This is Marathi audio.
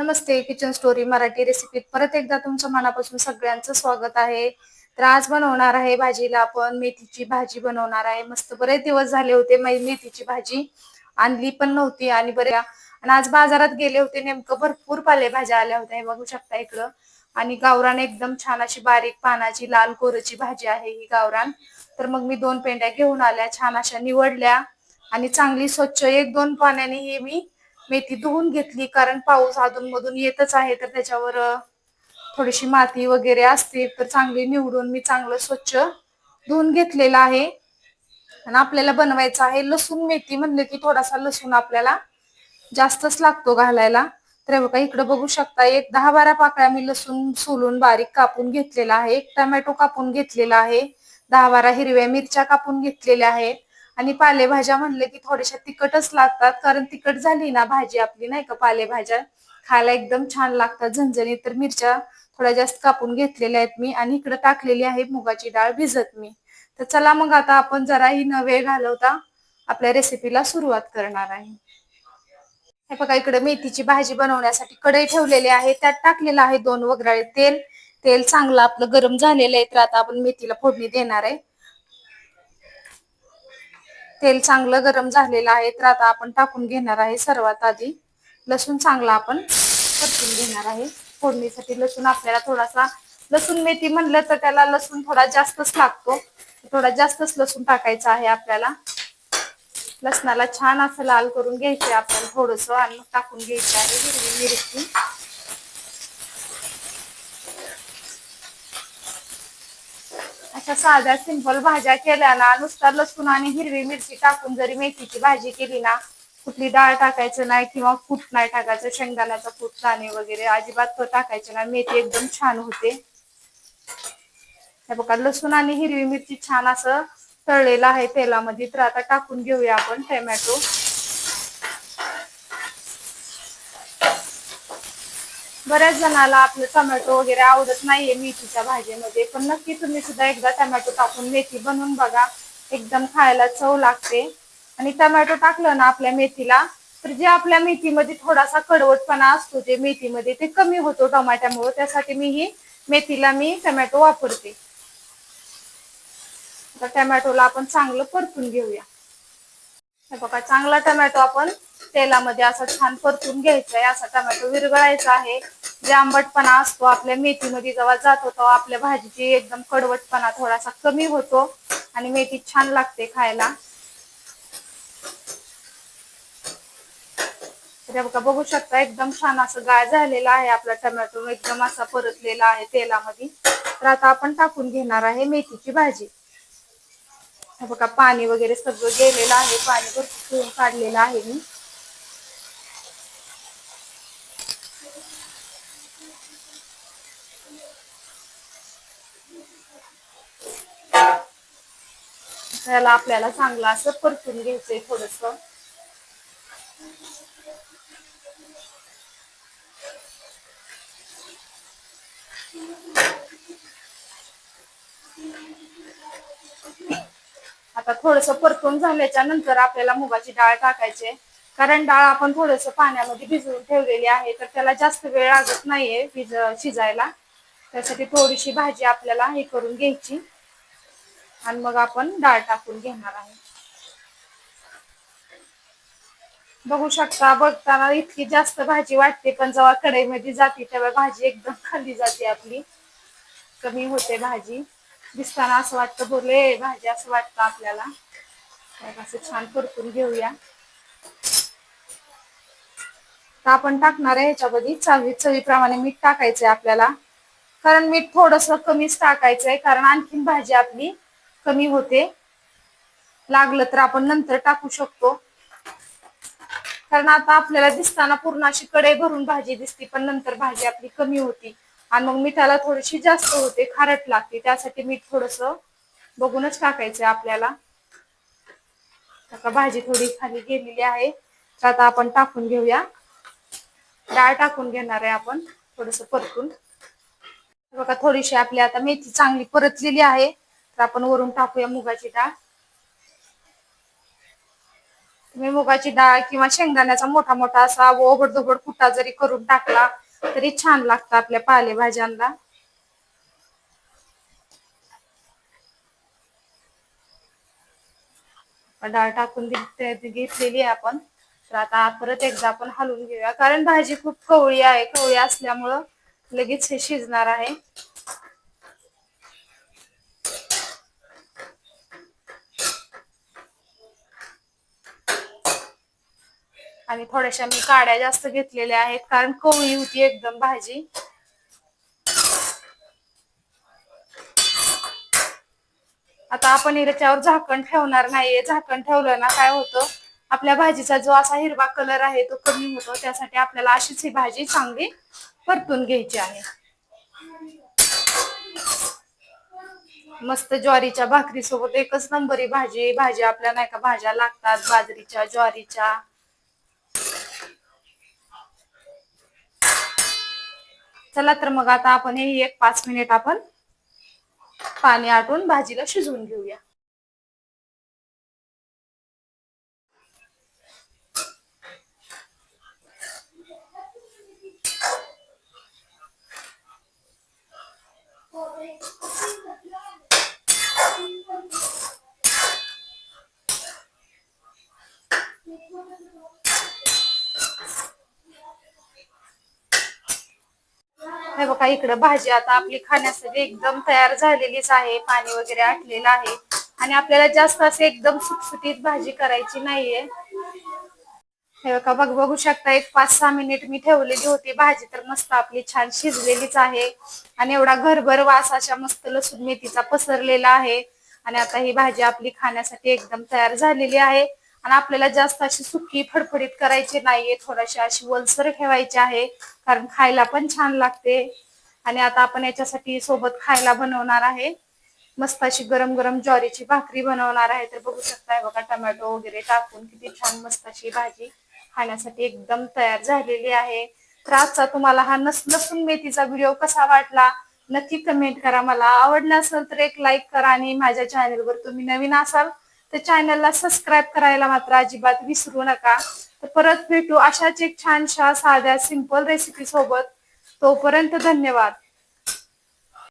नमस्ते किचन स्टोरी मराठी रेसिपीत परत एकदा तुमचं मनापासून सगळ्यांचं स्वागत आहे. तर आज बनवणार आहे भाजीला आपण मेथीची भाजी बनवणार आहे. मस्त बरेच दिवस झाले होते मेथीची भाजी. आणली पण नव्हती आणि बऱ्या आणि आज बाजारात गेले होते. नेमकं भरपूर पालेभाज्या आल्या होत्या. हे बघू शकता इकडं. आणि गावरान एकदम छान अशी बारीक पानाची लाल कोरची भाजी आहे ही गावरान. तर मग मी दोन पेंड्या घेऊन आल्या. छान अशा निवडल्या आणि चांगली स्वच्छ एक दोन पाण्याने हे मी मेथी धुवून घेतली कारण पाऊस अधून मधून येतच आहे तर त्याच्यावर थोडीशी माती वगैरे असते तर चांगली निवडून मी चांगलं स्वच्छ धुवून घेतलेलं आहे. आणि आपल्याला बनवायचं आहे लसूण मेथी म्हणलं की थोडासा लसूण आपल्याला जास्तच लागतो घालायला. तर बघा इकडे बघू शकता एक दहा बारा पाकळ्या मी लसूण सोलून बारीक कापून घेतलेला आहे. एक टमॅटो कापून घेतलेला आहे. दहा बारा हिरव्या मिरच्या कापून घेतलेल्या आहेत. आणि पालेभाज्या म्हणले की थोड्याशा तिखटच लागतात कारण तिखट झाली ना भाजी आपली नाही का पालेभाज्या. खायला एकदम छान लागतात झणझणीत. तर मिरच्या थोड्या जास्त कापून घेतलेल्या आहेत मी. आणि इकडे टाकलेली आहे मुगाची डाळ भिजत मी. तर चला मग आता आपण जराही न वेळ घालवता आपल्या रेसिपीला सुरुवात करणार आहे. हे बघा इकडे मेथीची भाजी बनवण्यासाठी कढई ठेवलेली आहे. त्यात टाकलेलं आहे दोन वगराळे तेल. तेल चांगलं आपलं गरम झालेलं आहे तर आता आपण मेथीला फोडणी देणार आहे. तेल चांगलं गरम झालेलं आहे तर आता आपण टाकून घेणार आहे सर्वात आधी. लसूण चांगला आपण परतून घेणार आहे. फोडणीसाठी लसूण आपल्याला थोडासा लसूण मेथी म्हणलं तर त्याला लसूण थोडा जास्तच लागतो. थोडा जास्तच लसूण टाकायचा आहे आपल्याला. लसणाला छान असं लाल करून घ्यायचे आपल्याला थोडस आणि मग टाकून घ्यायचं आहे हिरवी मिरची. अशा साध्या सिंपल भाज्या केल्या ना नुसता लसूण आणि हिरवी मिरची टाकून जरी मेथीची भाजी केली ना कुठली डाळ टाकायचं नाही किंवा कूट नाही टाकायचं शेंगदाण्याचा कूट दाणे वगैरे अजिबात तो टाकायचे नाही मेथी एकदम छान होते. हे बघा लसूण आणि हिरवी मिरची छान असं तळलेलं आहे तेलामध्ये तर आता टाकून घेऊया आपण टोमॅटो. बऱ्याच जणाला आपलं टोमॅटो वगैरे आवडत नाहीये मेथीच्या भाजीमध्ये पण नक्की तुम्ही सुद्धा एकदा टोमॅटो टाकून मेथी बनवून बघा. एकदम खायला चव लागते. आणि टोमॅटो टाकलं ना आपल्या मेथीला तर जे आपल्या मेथीमध्ये थोडासा कडवटपणा असतो जे मेथीमध्ये ते कमी होतो टोमॅटोमुळे त्यासाठी मी ही मेथीला मी टोमॅटो वापरते. आता टोमॅटोला आपण चांगलं परतून घेऊया. हे बघा चांगला टोमॅटो आपण तेलामध्ये असा छान परतून घ्यायचा आहे असा टोमॅटो विरघळायचा आहे. जे आंबटपणा असतो आपल्या मेथीमध्ये जेव्हा जातो तेव्हा आपल्या भाजीची एकदम कडवटपणा थोडासा कमी होतो आणि मेथी छान लागते खायला. बघा बघू शकता एकदम छान असं गाळ झालेला आहे आपला टोमॅटो एकदम असा परतलेला आहे तेलामध्ये. तर आता आपण टाकून घेणार आहे मेथीची भाजी. हे बघा पाणी वगैरे सगळं गेलेलं आहे पाणी भरपूर काढलेलं आहे मी. त्याला आपल्याला चांगलं असं परतून घ्यायचंय थोडस. आता थोडस परतून झाल्याच्यानंतर आपल्याला मुगाची डाळ टाकायची कारण डाळ आपण थोडस पाण्यामध्ये भिजवून ठेवलेली आहे तर त्याला जास्त वेळ लागत नाहीये भिज शिजायला. त्यासाठी थोडीशी भाजी आपल्याला हे करून घ्यायची. आणि मग आपण डाळ टाकून घेणार आहे. बघू शकता बघताना इतकी जास्त भाजी वाटते पण जेव्हा कढईमध्ये जाते तेव्हा भाजी एकदम खाली जाते आपली. कमी होते भाजी. दिसताना असं वाटतं बोले भाजी असं वाटतं आपल्याला. असं छान परतून घेऊया. तर आपण टाकणार आहे ह्याच्यामध्ये चवी चवीप्रमाणे मीठ टाकायचंय आपल्याला. कारण मीठ थोडस कमीच टाकायचंय कारण आणखीन भाजी आपली कमी होते. लागलं तर आपण नंतर टाकू शकतो. कारण आता आपल्याला दिसताना पूर्ण अशी कढई भरून भाजी दिसते पण नंतर भाजी आपली कमी होती. आणि मग मिठाला थोडीशी जास्त होते खारट लागते. त्यासाठी मीठ थोडस बघूनच टाकायचं आपल्याला. आता भाजी थोडी खाली गेलेली आहे. तर आता आपण टाकून घेऊया. डाळ टाकून घेणार आहे आपण थोडस परतून. बघा थोडीशी आपली आता मेथी चांगली परतलेली आहे. तर आपण वरून टाकूया मुगाची डाळ. तुम्ही मुगाची डाळ किंवा शेंगदाण्याचा मोठा मोठा असा ओबडधोबड कुटा जरी करून टाकला तरी छान लागतं आपल्या पालेभाज्यांना. डाळ टाकून घेतलेली आहे आपण. तर आता परत एकदा आपण हलवून घेऊया. कारण भाजी खूप कवळी आहे कवळी असल्यामुळं लगेच हे शिजणार आहे. आणि थोड्याशा मी काड्या जास्त घेतलेल्या आहेत कारण कोवळी होती एकदम भाजी. आता आपण याच्यावर झाकण ठेवणार नाहीये. झाकण ठेवलं ना काय होतं? आपल्या भाजीचा जो असा हिरवा कलर आहे तो कमी होतो. त्यासाठी आपल्याला अशीच ही भाजी चांगली परतून घ्यायची आहे. मस्त ज्वारीच्या भाकरी सोबत एकच नंबरी भाजी. भाजी आपल्या नाही का भाज्या लागतात. बाजरीच्या ज्वारीच्या. चला तर मग आता आपण हे एक पाच मिनिट आपण पाणी आटून भाजीला शिजवून घेऊया. हे बघा इकडं भाजी आता आपली खाण्यासाठी एकदम तयार झालेलीच आहे. पाणी वगैरे आटलेलं आहे. आणि आपल्याला जास्त असे एकदम सुटसुटीत भाजी करायची नाहीये. हे बघा बघ बघू शकता एक पाच सहा मिनिट मी ठेवलेली होती. भाजी तर मस्त आपली छान शिजलेलीच आहे. आणि एवढा घरभर वास अशा मस्त लसूण मेथीचा पसरलेला आहे. आणि आता ही भाजी आपली खाण्यासाठी एकदम तयार झालेली आहे. आणि आपल्याला जास्त अशी सुकी फडफडीत करायची नाहीये थोडीशी अशी वलसर ठेवायची आहे कारण खायला पण छान लागते. आणि आता आपण याच्यासाठी सोबत खायला बनवणार आहे. मस्त अशी गरम गरम ज्वारीची भाकरी बनवणार आहे. तर बघू शकताय बघा टमॅटो वगैरे टाकून किती छान मस्त अशी भाजी खाण्यासाठी एकदम तयार झालेली आहे. तर आजचा तुम्हाला हा नस लसूण मेथीचा व्हिडिओ कसा वाटला नक्की कमेंट करा. मला आवडला असेल तर एक लाईक करा आणि माझ्या चॅनेलवर तुम्ही नवीन असाल तर चॅनलला सबस्क्राईब करायला मात्र अजिबात विसरू नका. तर परत भेटू अशाच एक छानशा साध्या सिंपल रेसिपी सोबत. तोपर्यंत धन्यवाद.